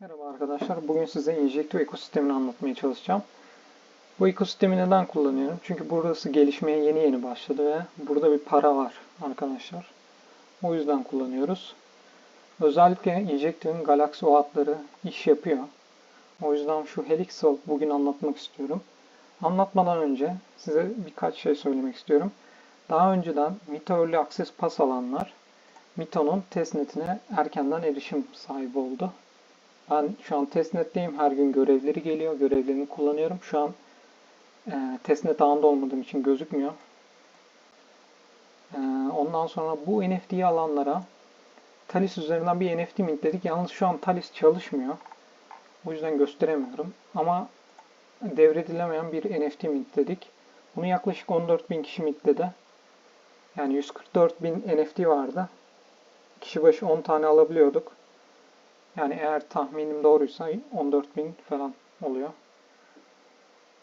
Merhaba arkadaşlar. Bugün size Injecto ekosistemini anlatmaya çalışacağım. Bu ekosistemi neden kullanıyorum? Çünkü burası gelişmeye yeni yeni başladı ve burada bir para var arkadaşlar. O yüzden kullanıyoruz. Özellikle Injecto'nun Galaxy OAuth'ları iş yapıyor. O yüzden şu Helix'i bugün anlatmak istiyorum. Anlatmadan önce size birkaç şey söylemek istiyorum. Daha önceden Mito Early Access Pass alanlar Mito'nun testnetine erkenden erişim sahibi oldu. Ben şu an testnetteyim. Her gün görevleri geliyor. Görevlerini kullanıyorum. Şu an e, testnet ağında olmadığım için gözükmüyor. E, ondan sonra bu NFT'yi alanlara Talis üzerinden bir NFT mintledik. Yalnız şu an Talis çalışmıyor. O yüzden gösteremiyorum. Ama devredilemeyen bir NFT mintledik. Bunu yaklaşık 14.000 kişi mintledi. Yani 144.000 NFT vardı. Kişi başı 10 tane alabiliyorduk. Yani eğer tahminim doğruysa 14.000 falan oluyor.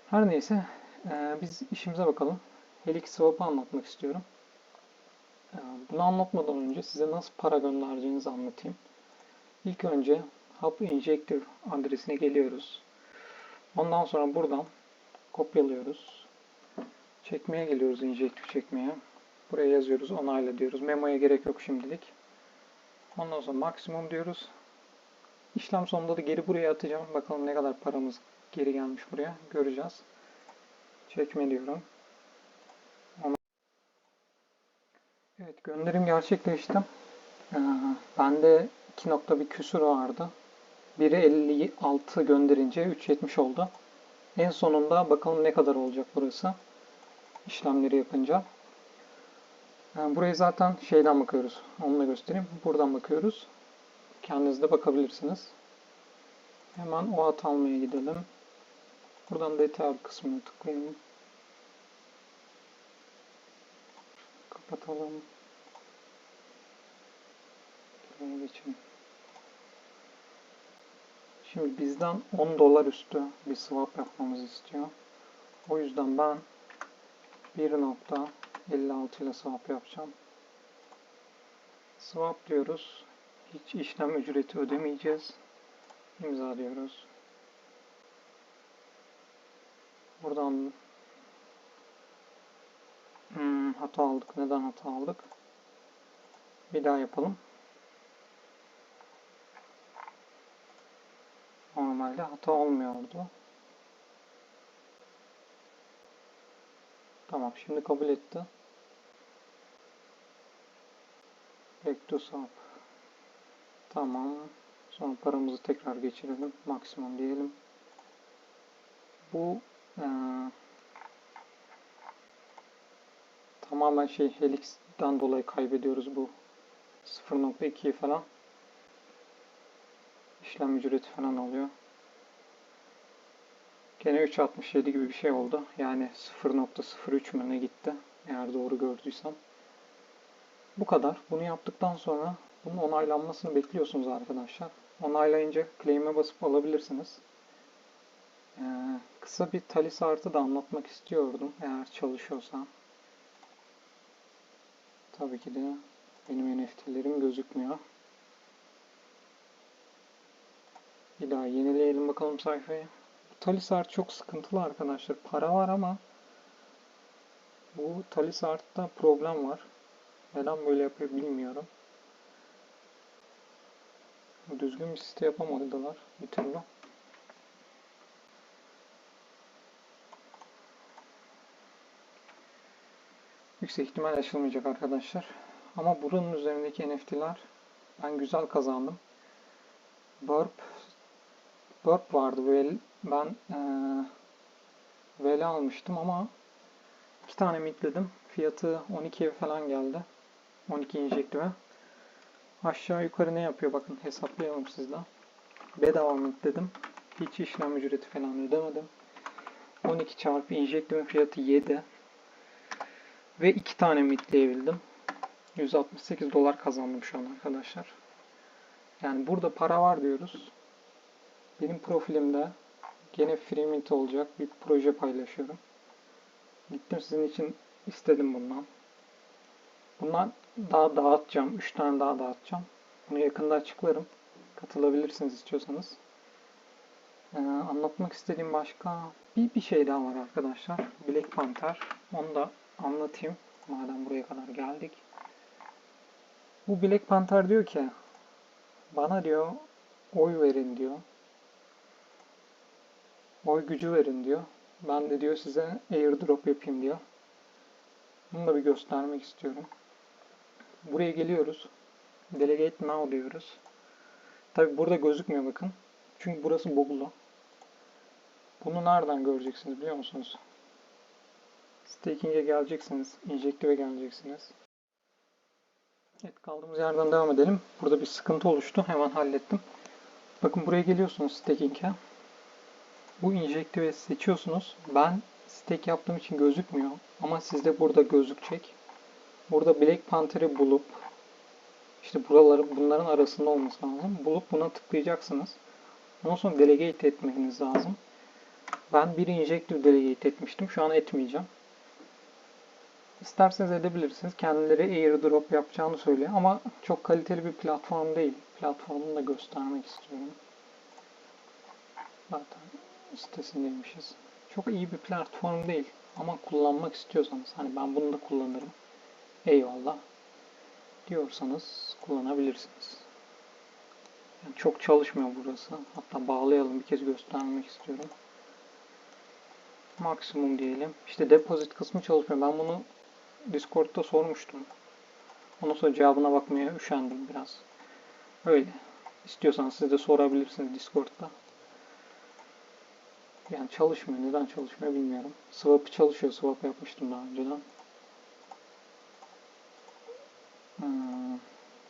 Her neyse e, biz işimize bakalım. Helix Swap'ı anlatmak istiyorum. E, bunu anlatmadan önce size nasıl para göndereceğinizi anlatayım. İlk önce Hub Injector adresine geliyoruz. Ondan sonra buradan kopyalıyoruz. Çekmeye geliyoruz Injector çekmeye. Buraya yazıyoruz onayla diyoruz. Memoya gerek yok şimdilik. Ondan sonra maksimum diyoruz. İşlem sonunda da geri buraya atacağım. Bakalım ne kadar paramız geri gelmiş buraya. Göreceğiz. Çekme diyorum. Evet gönderim gerçekleşti. Ee, bende 2 nokta bir küsur vardı. Biri 56 gönderince 3.70 oldu. En sonunda bakalım ne kadar olacak burası. İşlemleri yapınca. Yani burayı zaten şeyden bakıyoruz. Onu da göstereyim. Buradan bakıyoruz. Kendiniz de bakabilirsiniz. Hemen o at almaya gidelim. Buradan detay kısmına tıklayalım. Kapatalım. Buraya geçelim. Şimdi bizden 10 dolar üstü bir swap yapmamızı istiyor. O yüzden ben 1.56 ile swap yapacağım. Swap diyoruz. Hiç işlem ücreti ödemeyeceğiz. İmza diyoruz. Buradan hmm, hata aldık. Neden hata aldık? Bir daha yapalım. Normalde hata olmuyordu. Tamam şimdi kabul etti. Back to swap. Tamam. Sonra paramızı tekrar geçirelim. Maksimum diyelim. Bu ee, tamamen şey Helix'ten dolayı kaybediyoruz bu 0.2'yi falan. İşlem ücreti falan oluyor. Gene 3.67 gibi bir şey oldu. Yani 0.03 mü ne gitti? Eğer doğru gördüysem. Bu kadar. Bunu yaptıktan sonra bunun onaylanmasını bekliyorsunuz arkadaşlar. Onaylayınca claim'e basıp alabilirsiniz. Ee, kısa bir talis artı da anlatmak istiyordum eğer çalışıyorsa. Tabii ki de benim NFT'lerim gözükmüyor. Bir daha yenileyelim bakalım sayfayı. Bu talis art çok sıkıntılı arkadaşlar. Para var ama bu talis artta problem var. Neden böyle yapıyor bilmiyorum. Düzgün bir site yapamadılar bir türlü. Yüksek ihtimal açılmayacak arkadaşlar. Ama buranın üzerindeki NFT'ler ben güzel kazandım. Burp Burp vardı ben ee, Veli almıştım ama iki tane mitledim. Fiyatı 12'ye falan geldi. 12 injektive. Aşağı yukarı ne yapıyor bakın hesaplayalım sizle. Bedava mitledim. Hiç işlem ücreti falan ödemedim. 12 çarpı injektimin fiyatı 7. Ve 2 tane mitleyebildim. 168 dolar kazandım şu an arkadaşlar. Yani burada para var diyoruz. Benim profilimde gene free mint olacak bir proje paylaşıyorum. Gittim sizin için istedim bundan. Bundan daha dağıtacağım. 3 tane daha dağıtacağım. Bunu yakında açıklarım. Katılabilirsiniz istiyorsanız. Ee, anlatmak istediğim başka bir, bir şey daha var arkadaşlar. Black Panther. Onu da anlatayım. Madem buraya kadar geldik. Bu Black Panther diyor ki bana diyor oy verin diyor. Oy gücü verin diyor. Ben de diyor size airdrop yapayım diyor. Bunu da bir göstermek istiyorum. Buraya geliyoruz. Delegate now diyoruz. Tabi burada gözükmüyor bakın. Çünkü burası buglu. Bunu nereden göreceksiniz biliyor musunuz? Staking'e geleceksiniz. Injective'e geleceksiniz. Evet kaldığımız yerden devam edelim. Burada bir sıkıntı oluştu. Hemen hallettim. Bakın buraya geliyorsunuz Staking'e. Bu Injective'i seçiyorsunuz. Ben stake yaptığım için gözükmüyor. Ama sizde burada gözükecek. Burada Black Panther'ı bulup işte buraları bunların arasında olması lazım. Bulup buna tıklayacaksınız. Ondan sonra delegate etmeniz lazım. Ben bir injective delegate etmiştim. Şu an etmeyeceğim. İsterseniz edebilirsiniz. Kendileri airdrop yapacağını söylüyor ama çok kaliteli bir platform değil. Platformunu da göstermek istiyorum. Zaten sitesindeymişiz. Çok iyi bir platform değil ama kullanmak istiyorsanız hani ben bunu da kullanırım. Eyvallah diyorsanız kullanabilirsiniz. Yani çok çalışmıyor burası. Hatta bağlayalım bir kez göstermek istiyorum. Maksimum diyelim. İşte deposit kısmı çalışmıyor. Ben bunu Discord'da sormuştum. Ondan sonra cevabına bakmaya üşendim biraz. Öyle. İstiyorsanız siz de sorabilirsiniz Discord'da. Yani çalışmıyor. Neden çalışmıyor bilmiyorum. Swap çalışıyor. Swap yapmıştım daha önceden. Hmm,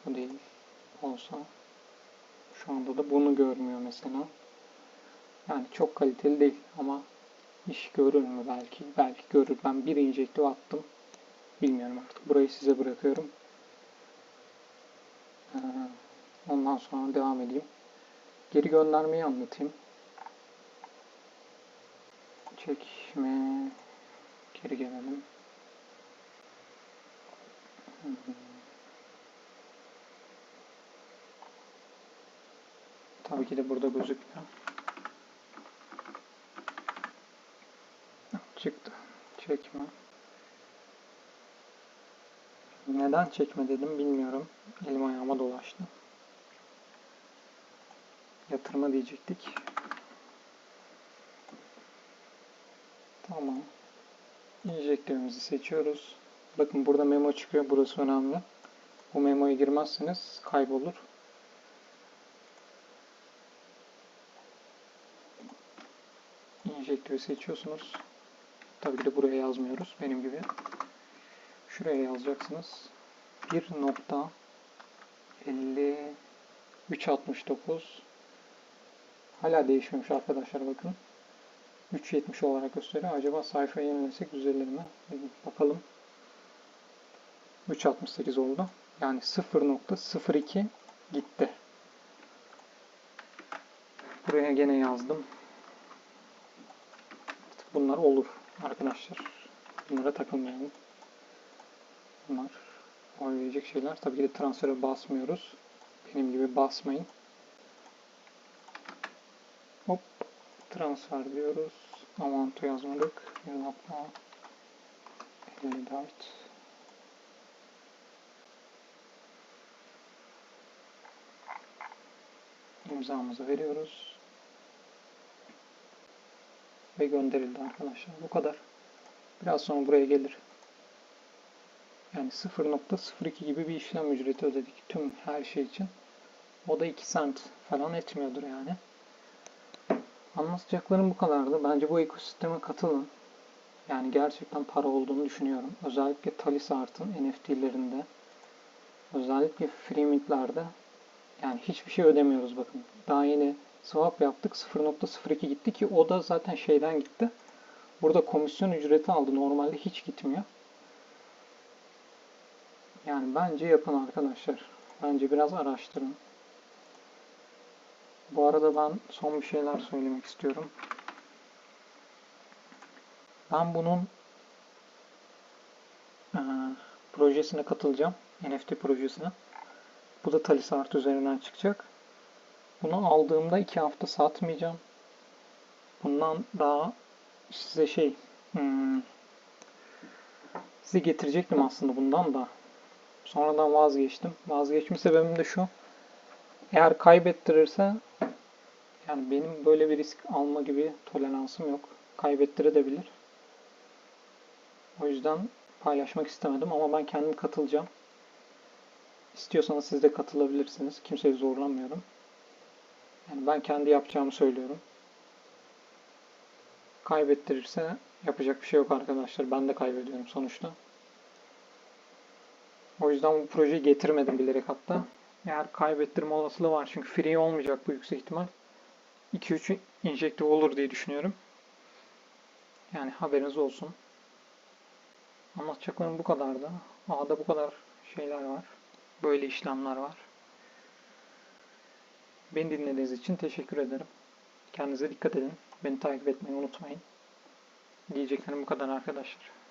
bu değil. Olsa. Şu anda da bunu görmüyor mesela. Yani çok kaliteli değil ama iş görür mü belki? Belki görür. Ben bir injektif attım. Bilmiyorum artık. Burayı size bırakıyorum. Ee, ondan sonra devam edeyim. Geri göndermeyi anlatayım. Çekme. Geri gelelim. Tabii ki de burada gözükmüyor. Çıktı. Çekme. Neden çekme dedim bilmiyorum. Elim ayağıma dolaştı. Yatırma diyecektik. Tamam. Injektörümüzü seçiyoruz. Bakın burada memo çıkıyor. Burası önemli. Bu memoya girmezseniz kaybolur. Injektörü seçiyorsunuz. Tabii ki de buraya yazmıyoruz. Benim gibi. Şuraya yazacaksınız. 1.5369 Hala değişmemiş arkadaşlar bakın. 3.70 olarak gösteriyor. Acaba sayfayı yenilesek düzelir mi? Bakalım. 3.68 oldu. Yani 0.02 gitti. Buraya gene yazdım. Bunlar olur arkadaşlar. Bunlara takılmayalım. Bunlar oynayacak şeyler. Tabii ki de transfere basmıyoruz. Benim gibi basmayın. Hop. Transfer diyoruz. Amanto yazmadık. 1.54 imzamızı veriyoruz. Ve gönderildi arkadaşlar. Bu kadar. Biraz sonra buraya gelir. Yani 0.02 gibi bir işlem ücreti ödedik tüm her şey için. O da 2 cent falan etmiyordur yani. Anlatacaklarım bu kadardı. Bence bu ekosisteme katılın. Yani gerçekten para olduğunu düşünüyorum. Özellikle Talis Art'ın NFT'lerinde, özellikle Freemintlerde yani hiçbir şey ödemiyoruz bakın. Daha yeni swap yaptık. 0.02 gitti ki o da zaten şeyden gitti. Burada komisyon ücreti aldı. Normalde hiç gitmiyor. Yani bence yapın arkadaşlar. Bence biraz araştırın. Bu arada ben son bir şeyler söylemek istiyorum. Ben bunun e, projesine katılacağım. NFT projesine. Bu da Talis Art üzerinden çıkacak. Bunu aldığımda iki hafta satmayacağım. Bundan daha size şey hmm, size getirecektim aslında bundan da. Sonradan vazgeçtim. Vazgeçme sebebim de şu. Eğer kaybettirirse yani benim böyle bir risk alma gibi toleransım yok. Kaybettirebilir. O yüzden paylaşmak istemedim ama ben kendim katılacağım. İstiyorsanız siz de katılabilirsiniz. Kimseyi zorlamıyorum. Yani ben kendi yapacağımı söylüyorum. Kaybettirirse yapacak bir şey yok arkadaşlar. Ben de kaybediyorum sonuçta. O yüzden bu projeyi getirmedim bilerek hatta. Eğer kaybettirme olasılığı var çünkü free olmayacak bu yüksek ihtimal. 2-3 injektif olur diye düşünüyorum. Yani haberiniz olsun. Anlatacaklarım bu kadardı. A'da bu kadar şeyler var. Böyle işlemler var. Beni dinlediğiniz için teşekkür ederim. Kendinize dikkat edin. Beni takip etmeyi unutmayın. Diyeceklerim bu kadar arkadaşlar.